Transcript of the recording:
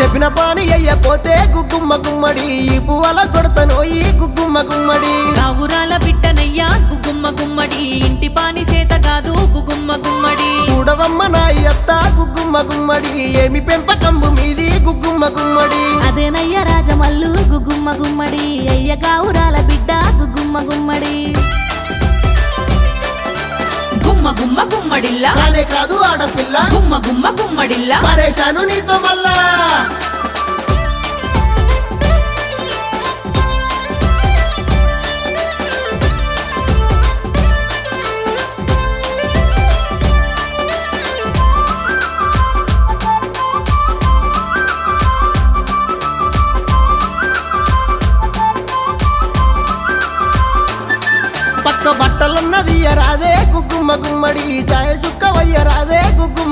చెప్పిన పాని అయ్యపోతే గుగ్గుమ్మ గుమ్మడి ఈ పువ్వల కొడతను ఈ గుగ్గుమ్మ గుమ్మడి. రావురాల బిడ్డనయ్యా గుగుమ్మ గుమ్మడి. ఇంటి పాని సేత కాదు గుగుమ్మ గుమ్మడి. చూడవమ్మ నా అత్త గుగ్గుమ్మ గుమ్మడి. ఏమి పెంపకంబు మీది గుగ్గుమ్మ గుమ్మడి. అదేనయ్య రాజమల్లు గుగుమ్మ గుమ్మడి. అయ్య గావురాల బిడ్డ గుగుమ్మ గుమ్మడి. గుమ్మ గుమ్మ గుమ్మడిల్లా. కాదు ఆడపిల్ల. గుమ్మ గుమ్మ గుమ్మడిల్లా పరేషాను నీతో మళ్ళా. పక్క బట్టలన్నది రాదే గుగ్గుమ్మ గుమ్మడి చాయ సుక్క వయ్య రాదే గుగ్గుమ్మ